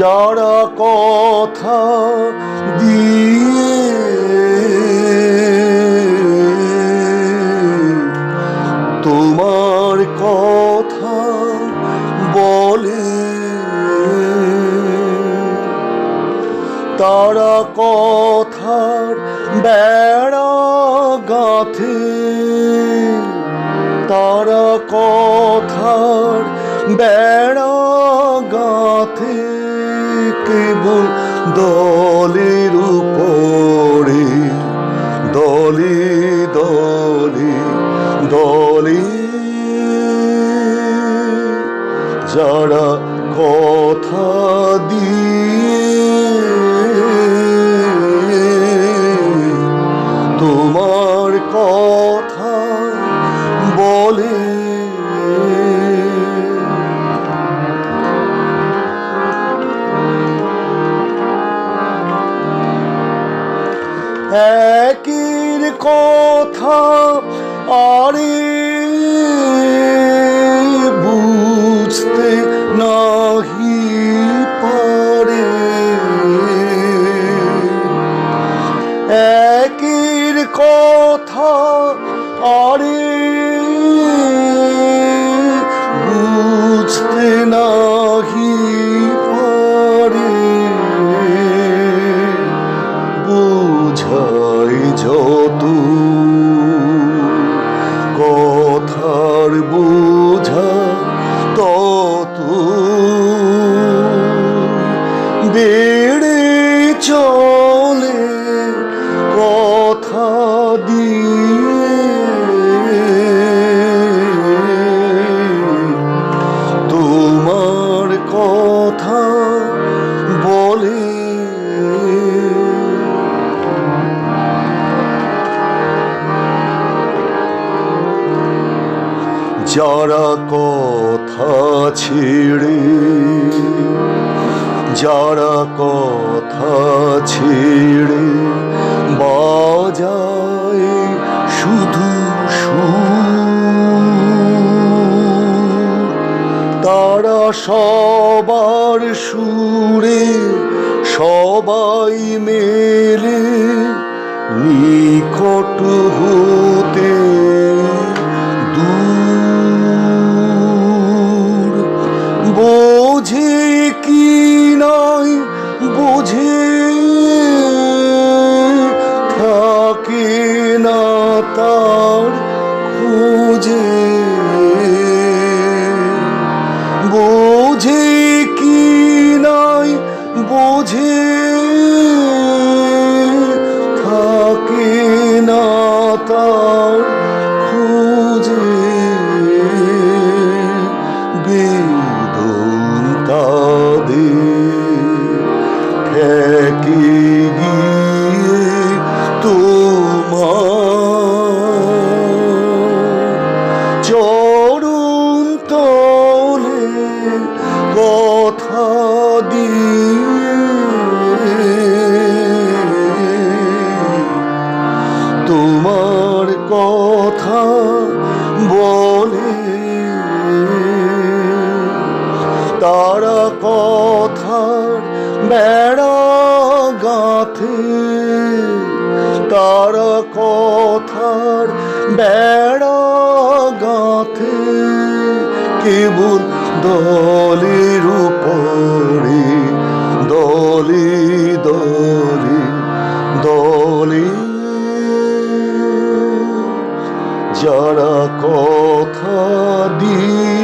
যারা কথা দিয়ে তোমার কথা বলে তারা কথার বেড়া গাথে তারা কথার বেড়া দলের উপরে দলি দলি দলি। যারা একের কথা আরে বুঝতে নাহি পারে। একের কথা আরে যারা কথা ছেড়ে যারা কথা ছেড়ে বাজায় শুধু তারা সবার সুরে সবাই মেলে তার খুঁজে। বোঝে কি নাই বোঝে থাকে না তার তার কথার বেড়া গাথে, তার কথার বেড়া গাথে কেবল দলির উপরে দলি দলি দলি। যারা কথা দিয়ে